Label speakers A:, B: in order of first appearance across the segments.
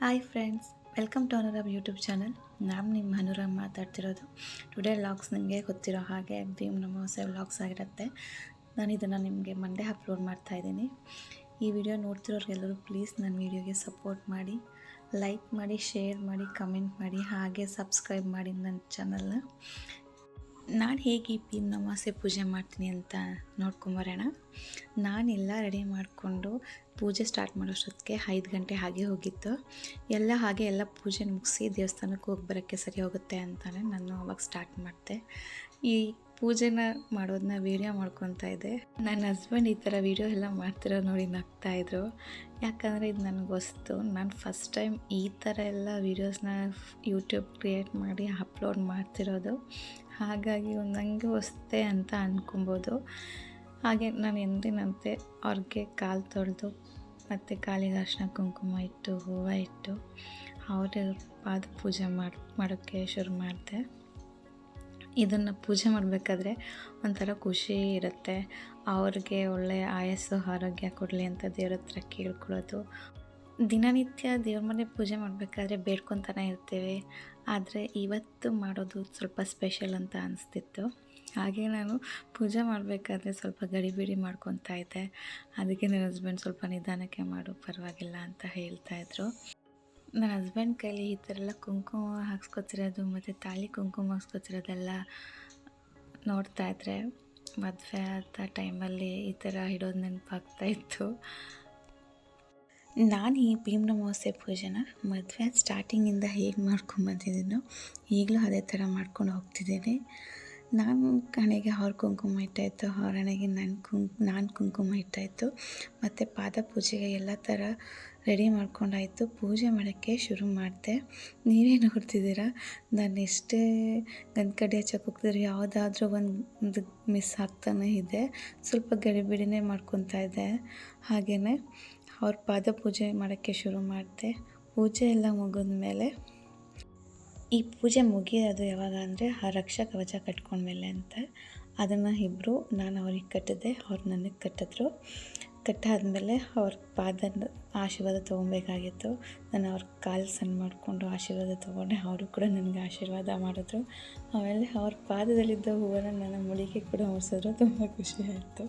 A: Hi friends, welcome to Anuram YouTube channel. ನಾನು ನಿಮ್ಮ ಅನುರಾಮ್ ಮಾತಾಡ್ತಿರೋದು. ಟುಡೇ ವ್ಲಾಗ್ಸ್ ನಿಮಗೆ ಗೊತ್ತಿರೋ ಹಾಗೆ ಭೀಮ್ ನಮೋಸೆ ವ್ಲಾಗ್ಸ್ ಆಗಿರುತ್ತೆ. ನಾನು ಇದನ್ನು ನಿಮಗೆ ಮಂಡೇ ಅಪ್ಲೋಡ್ ಮಾಡ್ತಾ ಇದ್ದೀನಿ. ಈ ವಿಡಿಯೋ ನೋಡ್ತಿರೋರಿಗೆಲ್ಲರೂ ಪ್ಲೀಸ್ ನನ್ನ ವಿಡಿಯೋಗೆ ಸಪೋರ್ಟ್ ಮಾಡಿ ಲೈಕ್ ಮಾಡಿ ಶೇರ್ ಮಾಡಿ ಕಮೆಂಟ್ ಮಾಡಿ, ಹಾಗೆ ಸಬ್ಸ್ಕ್ರೈಬ್ ಮಾಡಿ ನನ್ನ ಚಾನಲ್ನ ನಾನು ಹೇಗೆ ಈ ಭೀಮ್ ನಮಾಸೆ ಪೂಜೆ ಮಾಡ್ತೀನಿ ಅಂತ ನೋಡ್ಕೊಂಬರೋಣ ನಾನೆಲ್ಲ ರೆಡಿ ಮಾಡಿಕೊಂಡು ಪೂಜೆ ಸ್ಟಾರ್ಟ್ ಮಾಡೋಷ್ಟೊತ್ತಿಗೆ ಐದು ಗಂಟೆ ಹಾಗೆ ಹೋಗಿತ್ತು. ಎಲ್ಲ ಹಾಗೆ ಎಲ್ಲ ಪೂಜೆ ಮುಗಿಸಿ ದೇವಸ್ಥಾನಕ್ಕೆ ಹೋಗಿ ಬರೋಕ್ಕೆ ಸರಿ ಹೋಗುತ್ತೆ ಅಂತಲೇ ನಾನು ಅವಾಗ ಸ್ಟಾರ್ಟ್ ಮಾಡಿದೆ. ಈ ಪೂಜೆನ ಮಾಡೋದನ್ನ ವೀಡಿಯೋ ಮಾಡ್ಕೊತಾ ಇದ್ದೆ. ನನ್ನ ಹಸ್ಬೆಂಡ್ ಈ ಥರ ವೀಡಿಯೋ ಎಲ್ಲ ಮಾಡ್ತಿರೋ ನೋಡಿ ನಗ್ತಾಯಿದ್ರು ಯಾಕಂದರೆ ಇದು ನನಗೆ ಹೊಸ್ತು. ನಾನು ಫಸ್ಟ್ ಟೈಮ್ ಈ ಥರ ಎಲ್ಲ ವೀಡಿಯೋಸ್ನ ಯೂಟ್ಯೂಬ್ ಕ್ರಿಯೇಟ್ ಮಾಡಿ ಅಪ್ಲೋಡ್ ಮಾಡ್ತಿರೋದು. ಹಾಗಾಗಿ ಒಂದಂಗೆ ಹೊಸ್ತೆ ಅಂತ ಅಂದ್ಕೊಬೋದು ಹಾಗೆ ನಾನು ಎಂದಿನಂತೆ ಅವ್ರಿಗೆ ಕಾಲು ತೊಳೆದು ಮತ್ತು ಕಾಲಿಗೆ ಅರ್ಶಿನ ಕುಂಕುಮ ಇಟ್ಟು, ಹೂವು ಇಟ್ಟು ಅವರೇ ಪಾದ ಪೂಜೆ ಮಾಡಿ, ಮಾಡೋಕ್ಕೆ ಶುರು ಮಾಡಿದೆ. ಇದನ್ನು ಪೂಜೆ ಮಾಡಬೇಕಾದ್ರೆ ಒಂಥರ ಖುಷಿ ಇರುತ್ತೆ. ಅವ್ರಿಗೆ ಒಳ್ಳೆಯ ಆಯಸ್ಸು, ಆರೋಗ್ಯ ಕೊಡಲಿ ಅಂತ ದೇವ್ರ ಹತ್ರ ಕೇಳ್ಕೊಳ್ಳೋದು. ದಿನನಿತ್ಯ ದೇವ್ರ ಮನೆ ಪೂಜೆ ಮಾಡಬೇಕಾದ್ರೆ ಬೇಡ್ಕೊತಾನೆ ಇರ್ತೀವಿ. ಆದರೆ ಇವತ್ತು ಮಾಡೋದು ಸ್ವಲ್ಪ ಸ್ಪೆಷಲ್ ಅಂತ ಅನಿಸ್ತಿತ್ತು. ಹಾಗೆ ನಾನು ಪೂಜೆ ಮಾಡಬೇಕಾದ್ರೆ ಸ್ವಲ್ಪ ಗಡಿಬಿಡಿ ಮಾಡ್ಕೊತಾ ಇದ್ದೆ. ಅದಕ್ಕೆ ನನ್ನ ಹಸ್ಬೆಂಡ್ ಸ್ವಲ್ಪ ನಿಧಾನಕ್ಕೆ ಮಾಡು, ಪರವಾಗಿಲ್ಲ ಅಂತ ಹೇಳ್ತಾ ಇದ್ರು. ನನ್ನ ಹಸ್ಬೆಂಡ್ ಕೈಲಿ ಈ ಥರ ಎಲ್ಲ ಕುಂಕುಮ ಹಾಕ್ಸ್ಕೊತಿರೋದು ಮತ್ತು ತಾಳಿ ಕುಂಕುಮ ಹಾಕ್ಸ್ಕೊತಿರೋದೆಲ್ಲ ನೋಡ್ತಾ ಇದ್ರೆ ಮದುವೆ ಆದ ಟೈಮಲ್ಲಿ ಈ ಥರ ಇಡೋದು ನೆನಪಾಗ್ತಾ ಇತ್ತು. ನಾನು ಈ ಭೀಮ್ನ ಅಮಾವಾಸ್ಯೆ ಪೂಜೆನ ಮದುವೆ ಸ್ಟಾರ್ಟಿಂಗಿಂದ ಹೇಗೆ ಮಾಡ್ಕೊಂಬಂದಿದ್ದೀನೋ ಈಗಲೂ ಅದೇ ಥರ ಮಾಡ್ಕೊಂಡು ಹೋಗ್ತಿದ್ದೀನಿ. ನಾನು ಹಣೆಗೆ ಅವ್ರ ಕುಂಕುಮ ಇಟ್ಟಾಯಿತು ಅವ್ರ ಹಣೆಗೆ ನನ್ನ ಕುಂಕ್ ನಾನು ಕುಂಕುಮ ಇಟ್ಟಾಯಿತು, ಮತ್ತು ಪಾದ ಪೂಜೆಗೆ ಎಲ್ಲ ಥರ ರೆಡಿ ಮಾಡ್ಕೊಂಡಾಯಿತು. ಪೂಜೆ ಮಾಡೋಕ್ಕೆ ಶುರು ಮಾಡಿದೆ. ನೀವೇ ನೋಡ್ತಿದ್ದೀರಾ? ನಾನು ಎಷ್ಟೇ ಗಂಧು ಕಡೆ ಹಚ್ಚಕ್ಕೆ ಹೋಗ್ತಿದ್ರು ಯಾವುದಾದ್ರೂ ಒಂದು ಮಿಸ್ ಆಗ್ತಾನೆ ಇದೆ. ಸ್ವಲ್ಪ ಗಡಿಬಿಡಿನೇ ಮಾಡ್ಕೊತಾ ಇದ್ದೆ. ಹಾಗೆಯೇ ಅವ್ರ ಪಾದ ಪೂಜೆ ಮಾಡೋಕ್ಕೆ ಶುರು ಮಾಡಿದೆ. ಪೂಜೆ ಎಲ್ಲ ಮುಗಿದ ಮೇಲೆ ಈ ಪೂಜೆ ಮುಗಿಯೋದು ಯಾವಾಗ ಅಂದರೆ ಆ ರಕ್ಷಾ ಕವಚ ಕಟ್ಕೊಂಡ್ಮೇಲೆ ಅಂತ. ಅದನ್ನು ಇಬ್ಬರು ನಾನು ಅವ್ರಿಗೆ ಕಟ್ಟಿದೆ ಅವ್ರು ನನಗೆ ಕಟ್ಟಿದ್ರು. ಕಟ್ಟಾದಮೇಲೆ ಅವ್ರ ಪಾದ ಆಶೀರ್ವಾದ ತೊಗೊಬೇಕಾಗಿತ್ತು ನಾನು ಅವ್ರ ಕಾಲು ಸಣ್ಣ ಮಾಡಿಕೊಂಡು ಆಶೀರ್ವಾದ ತೊಗೊಂಡೆ. ಅವರು ಕೂಡ ನನಗೆ ಆಶೀರ್ವಾದ ಮಾಡಿದ್ರು. ಆಮೇಲೆ ಅವ್ರ ಪಾದದಲ್ಲಿದ್ದ ಹೂವನ್ನು ನನ್ನ ಮುಡಿಗೆ ಕೂಡ ಮುಡಿಸಿದ್ರು ತುಂಬ ಖುಷಿ ಆಯಿತು.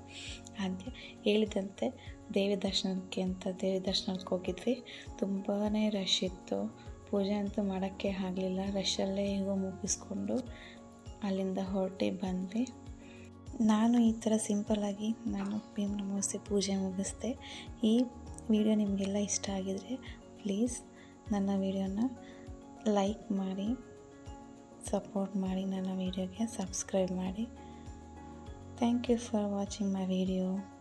A: ಹಾಗೆ ಹೇಳಿದಂತೆ ದೇವಿ ದರ್ಶನಕ್ಕೆ ಅಂತ ದೇವಿ ದರ್ಶನಕ್ಕೆ ಹೋಗಿದ್ವಿ. ತುಂಬಾ ರಶ್ ಇತ್ತು. ಪೂಜೆ ಅಂತೂ ಮಾಡೋಕ್ಕೆ ಆಗಲಿಲ್ಲ. ರಶಲ್ಲೇ ಹೇಗೋ ಮುಗಿಸ್ಕೊಂಡು ಅಲ್ಲಿಂದ ಹೊರಟಿ ಬಂದ್ವಿ. ನಾನು ಈ ಥರ ಸಿಂಪಲ್ಲಾಗಿ ನಾನು ಭೀಮ್ ನಮೋಸೆ ಪೂಜೆ ಮುಗಿಸ್ದೆ. ಈ ವಿಡಿಯೋ ನಿಮಗೆಲ್ಲ ಇಷ್ಟ ಆಗಿದರೆ ಪ್ಲೀಸ್ ನನ್ನ ವಿಡಿಯೋನ ಲೈಕ್ ಮಾಡಿ, ಸಪೋರ್ಟ್ ಮಾಡಿ, ನನ್ನ ವಿಡಿಯೋಗೆ ಸಬ್ಸ್ಕ್ರೈಬ್ ಮಾಡಿ. Thank you for watching my video.